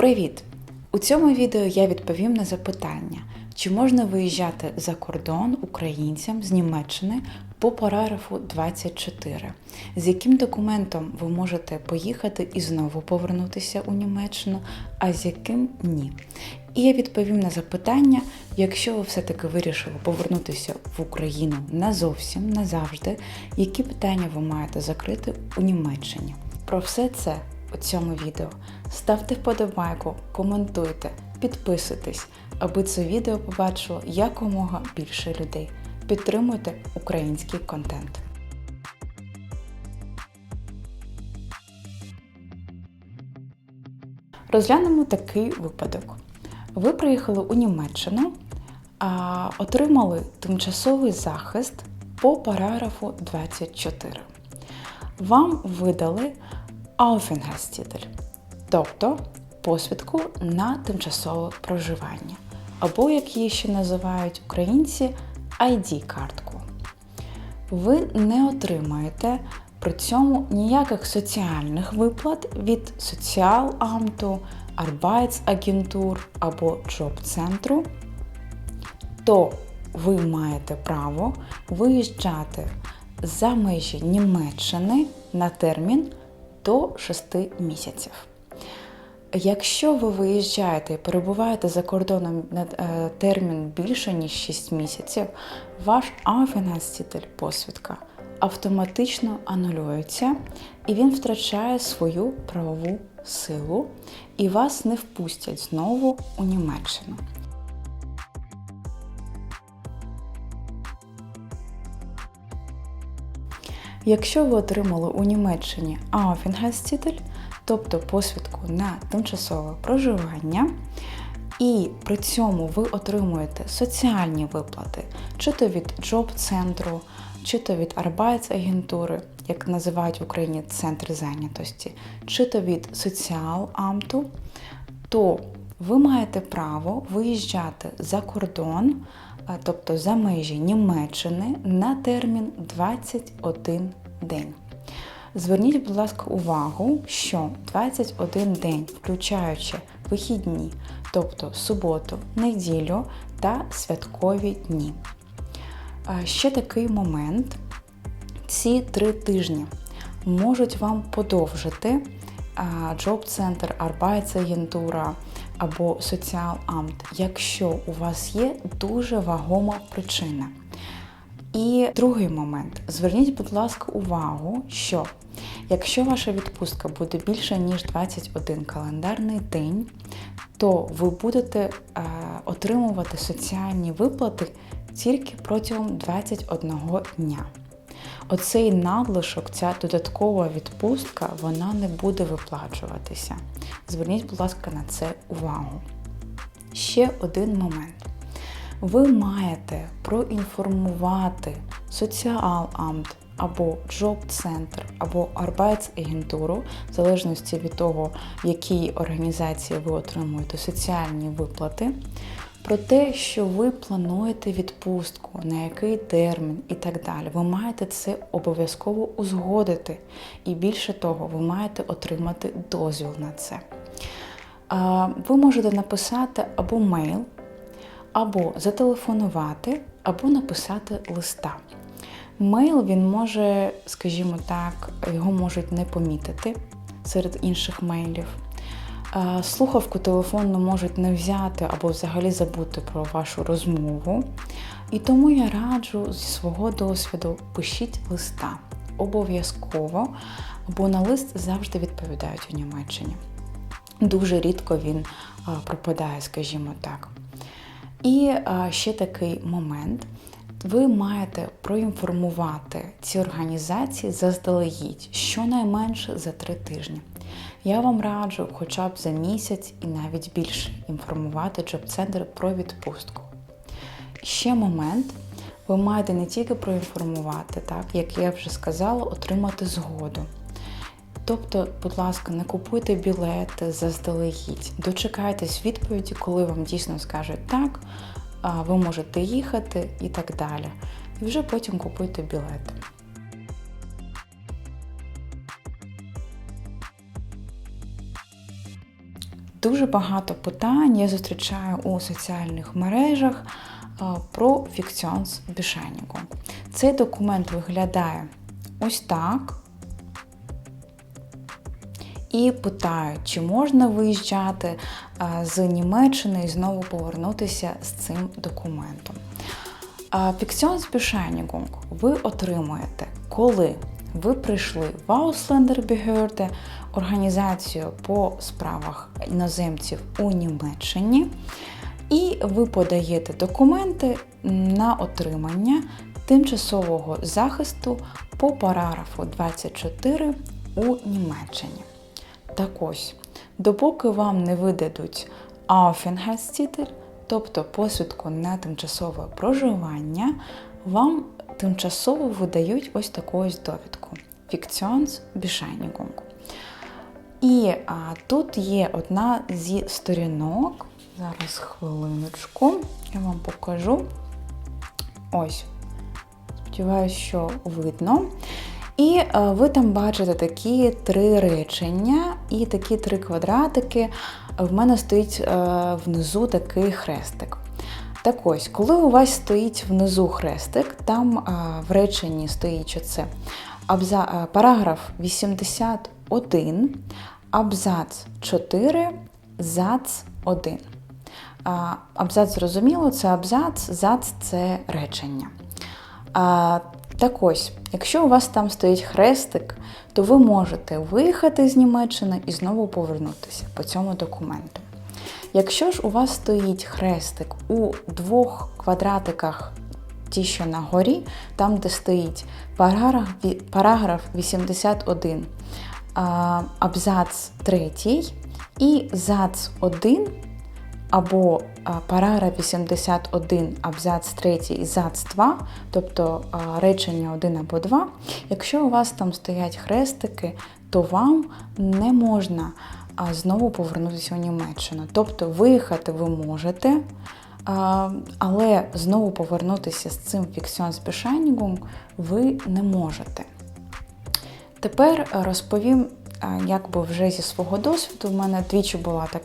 Привіт! У цьому відео я відповім на запитання, чи можна виїжджати за кордон українцям з Німеччини по параграфу 24, з яким документом ви можете поїхати і знову повернутися у Німеччину, а з яким ні. І я відповім на запитання, якщо ви все-таки вирішили повернутися в Україну назовсім назавжди, які питання ви маєте закрити у Німеччині. Про все це у цьому відео. Ставте вподобайку, коментуйте, підписуйтесь, аби це відео побачило якомога більше людей. Підтримуйте український контент. Розглянемо такий випадок. Ви приїхали у Німеччину, а отримали тимчасовий захист по параграфу 24. Вам видали Aufenthaltstitel, тобто посвідку на тимчасове проживання, або, як її ще називають українці, ID-картку. Ви не отримаєте при цьому ніяких соціальних виплат від соціаламту, Arbeitsagentur або джоб-центру, то ви маєте право виїжджати за межі Німеччини на термін до 6 місяців. Якщо ви виїжджаєте і перебуваєте за кордоном на е, термін більше ніж 6 місяців, ваш Aufenthaltstitel посвідка автоматично анулюється і він втрачає свою правову силу і вас не впустять знову у Німеччину. Якщо ви отримали у Німеччині Aufenthaltstitel, тобто посвідку на тимчасове проживання, і при цьому ви отримуєте соціальні виплати, чи то від джоб-центру, чи то від Arbeitsagentur, як називають в Україні центри зайнятості, чи то від соціаламту, то ви маєте право виїжджати за кордон, тобто за межі Німеччини, на термін 21 день. Зверніть, будь ласка, увагу, що 21 день, включаючи вихідні, тобто суботу, неділю та святкові дні. Ще такий момент: ці три тижні можуть вам подовжити джоб-центр, Arbeitsagentur або соціаламт, якщо у вас є дуже вагома причина. І другий момент. Зверніть, будь ласка, увагу, що якщо ваша відпустка буде більше, ніж 21 календарний день, то ви будете е, отримувати соціальні виплати тільки протягом 21 дня. Оцей надлишок, ця додаткова відпустка, вона не буде виплачуватися. Зверніть, будь ласка, на це увагу. Ще один момент. Ви маєте проінформувати соціаламт або джоб-центр, або Arbeitsagentur, в залежності від того, в якій організації ви отримуєте соціальні виплати, про те, що ви плануєте відпустку, на який термін і так далі. Ви маєте це обов'язково узгодити. І більше того, ви маєте отримати дозвіл на це. Ви можете написати або мейл, або зателефонувати, або написати листа. Мейл він може, скажімо так, його можуть не помітити серед інших мейлів. Слухавку телефонну можуть не взяти або взагалі забути про вашу розмову. І тому я раджу зі свого досвіду пишіть листа обов'язково, бо на лист завжди відповідають у Німеччині. Дуже рідко він пропадає, скажімо так. І ще такий момент. Ви маєте проінформувати ці організації заздалегідь щонайменше за три тижні. Я вам раджу хоча б за місяць і навіть більше інформувати джоб-центр про відпустку. Ще момент, ви маєте не тільки проінформувати, так, як я вже сказала, отримати згоду. Тобто, будь ласка, не купуйте білети заздалегідь, дочекайтесь відповіді, коли вам дійсно скажуть так, ви можете їхати і так далі. І вже потім купуйте білети. Дуже багато питань я зустрічаю у соціальних мережах про Фікціонсбешайнігунг. Цей документ виглядає ось так. І питають, чи можна виїжджати е, з Німеччини і знову повернутися з цим документом. Фікціонсбешайнігунг ви отримуєте, коли ви прийшли в Ausländerbehörde, організацію по справах іноземців у Німеччині, і ви подаєте документи на отримання тимчасового захисту по параграфу 24 у Німеччині. Так ось, допоки вам не видадуть Aufenthaltstitel, тобто посвідку на тимчасове проживання, вам тимчасово видають ось таку ось довідку Фікціонсбешайнігунг. І а, тут є одна зі сторінок. Зараз хвилиночку, я вам покажу. Ось. Сподіваюся, що видно. І ви там бачите такі три речення і такі три квадратики. В мене стоїть внизу такий хрестик. Так ось, коли у вас стоїть внизу хрестик, там в реченні стоїть що це параграф 81, абзац 4, зац 1. Абзац зрозуміло, це абзац, зац це речення. Так ось, якщо у вас там стоїть хрестик, то ви можете виїхати з Німеччини і знову повернутися по цьому документу. Якщо ж у вас стоїть хрестик у двох квадратиках, ті, що на горі, там, де стоїть параграф 81, абзац 3 і зац 1 або параграф 81, абзац 3 і зац 2, тобто речення 1 або 2, якщо у вас там стоять хрестики, то вам не можна знову повернутися у Німеччину. Тобто виїхати ви можете, але знову повернутися з цим фіксіонсбешайнігом ви не можете. Тепер розповім, якби вже зі свого досвіду, в мене двічі була така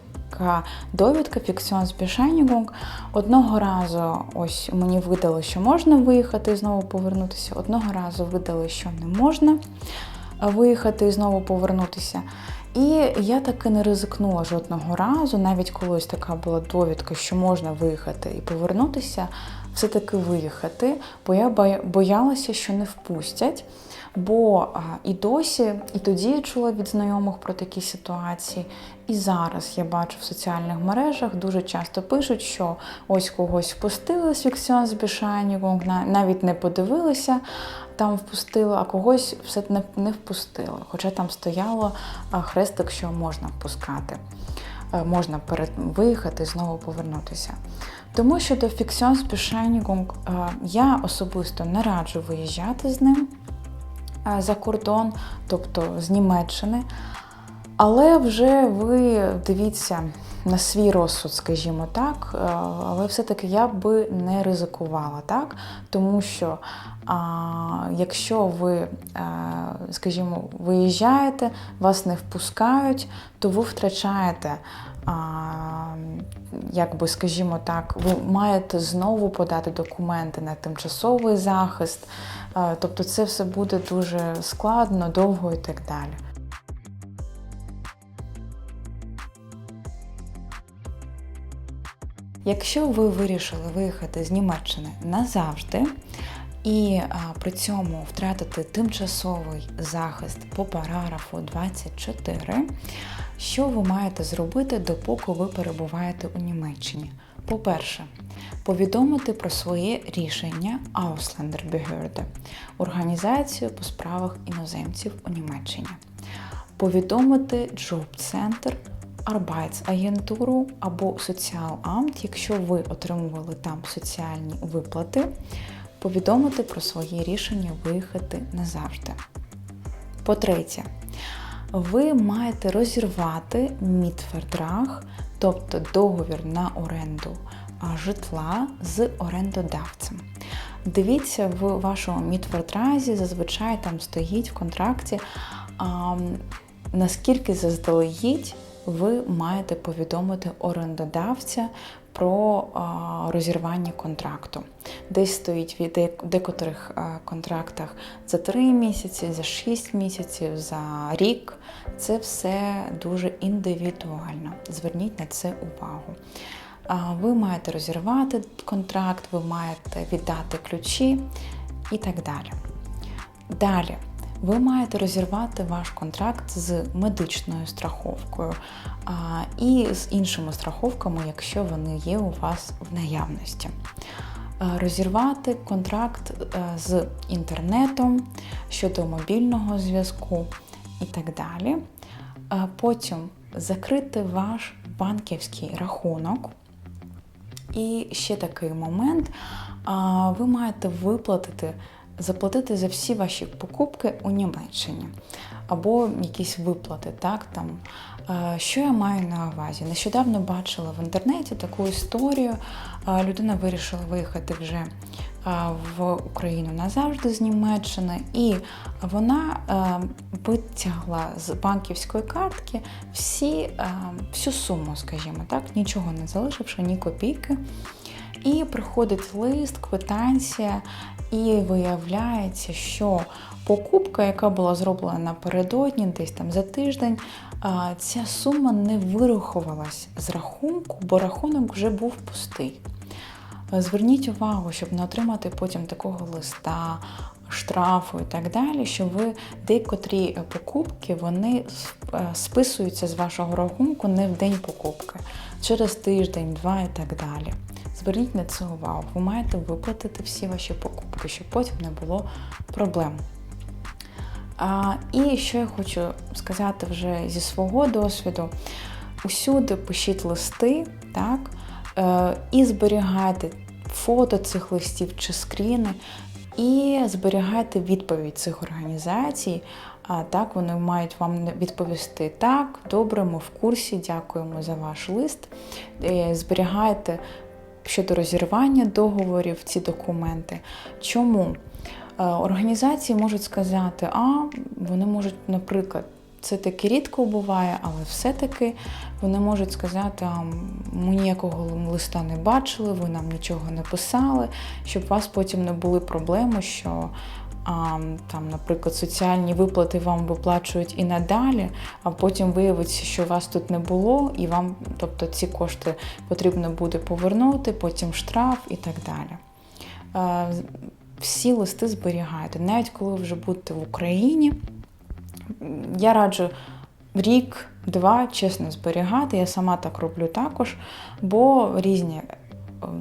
довідка фіксіонсбешайнігунг. Одного разу ось мені видали, що можна виїхати і знову повернутися. Одного разу видали, що не можна виїхати і знову повернутися. І я таки не ризикнула жодного разу, навіть коли ось така була довідка, що можна виїхати і повернутися, все-таки виїхати, бо я боялася, що не впустять. Бо і досі, і тоді я чула від знайомих про такі ситуації, і зараз я бачу в соціальних мережах дуже часто пишуть, що ось когось впустили з фіксіон з навіть не подивилися, там впустили, а когось все не, впустили. Хоча там стояло хрестик, що можна впускати, е, можна перед виїхати і знову повернутися. Тому що до фіксіон з я особисто не раджу виїжджати з ним за кордон, тобто з Німеччини. Але вже ви дивіться на свій розсуд, скажімо так, е, але все-таки я би не ризикувала, так? Тому що а, якщо ви, а, е, скажімо, виїжджаєте, вас не впускають, то ви втрачаєте. А, якби, скажімо так, ви маєте знову подати документи на тимчасовий захист, е, тобто це все буде дуже складно, довго і так далі. Якщо ви вирішили виїхати з Німеччини назавжди і а, при цьому втратити тимчасовий захист по параграфу 24, що ви маєте зробити, допоки ви перебуваєте у Німеччині? По-перше, повідомити про своє рішення Ausländerbehörde, організацію по справах іноземців у Німеччині, повідомити Job Center Arbeitsagenturу або Соціаламт, якщо ви отримували там соціальні виплати, повідомити про своє рішення виїхати назавжди. По-третє, ви маєте розірвати мітвердраг, тобто договір на оренду житла з орендодавцем. Дивіться, в вашому мітвертразі зазвичай там стоїть в контракті, наскільки заздалегідь ви маєте повідомити орендодавця про розірвання контракту. Десь стоїть в декотрих контрактах за 3 місяці, за 6 місяців, за рік. Це все дуже індивідуально. Зверніть на це увагу. Ви маєте розірвати контракт, ви маєте віддати ключі і так далі. Далі, ви маєте розірвати ваш контракт з медичною страховкою а, і з іншими страховками, якщо вони є у вас в наявності. Е, Розірвати контракт е, з інтернетом щодо мобільного зв'язку і так далі. Е, Потім закрити ваш банківський рахунок. І ще такий момент: ви маєте виплатити, заплатити за всі ваші покупки у Німеччині або якісь виплати. Так, там. Що я маю на увазі? Нещодавно бачила в інтернеті таку історію. Людина вирішила виїхати вже в Україну назавжди з Німеччини, і вона витягла з банківської картки всі, всю суму, скажімо так, нічого не залишивши, ні копійки. І приходить лист, квитанція, і виявляється, що покупка, яка була зроблена напередодні, десь там за тиждень, ця сума не вирахувалась з рахунку, бо рахунок вже був пустий. Зверніть увагу, щоб не отримати потім такого листа, штрафу і так далі, що ви декотрі покупки вони е, списуються з вашого рахунку не в день покупки, через тиждень, два і так далі. Зверніть на це увагу. Ви маєте виплатити всі ваші покупки, щоб потім не було проблем. А, і що я хочу сказати вже зі свого досвіду: усюди пишіть листи, так, е, і зберігайте фото цих листів чи скріни, і зберігайте відповідь цих організацій. А так вони мають вам відповісти так, добре, ми в курсі, дякуємо за ваш лист. Е, Зберігайте щодо розірвання договорів ці документи. Чому? Е, Організації можуть сказати, а вони можуть, наприклад, це таки рідко буває, але все-таки вони можуть сказати, а ми ніякого листа не бачили, ви нам нічого не писали, щоб у вас потім не були проблеми, що а, там, наприклад, соціальні виплати вам виплачують і надалі, а потім виявиться, що вас тут не було, і вам, тобто, ці кошти потрібно буде повернути, потім штраф і так далі. Всі листи зберігайте, навіть коли вже будете в Україні. Я раджу рік, два чесно зберігати. Я сама так роблю також, бо різні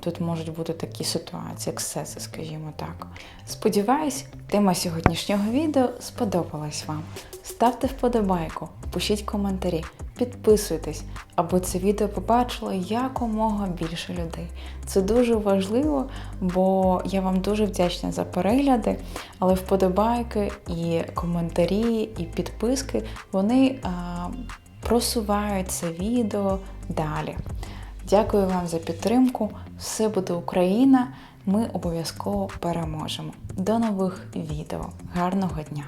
тут можуть бути такі ситуації, ексцеси, скажімо так. Сподіваюсь, тема сьогоднішнього відео сподобалась вам. Ставте вподобайку, пишіть коментарі, підписуйтесь, аби це відео побачило якомога більше людей. Це дуже важливо, бо я вам дуже вдячна за перегляди, але вподобайки і коментарі, і підписки вони а, просувають це відео далі. Дякую вам за підтримку. Все буде Україна. Ми обов'язково переможемо. До нових відео. Гарного дня!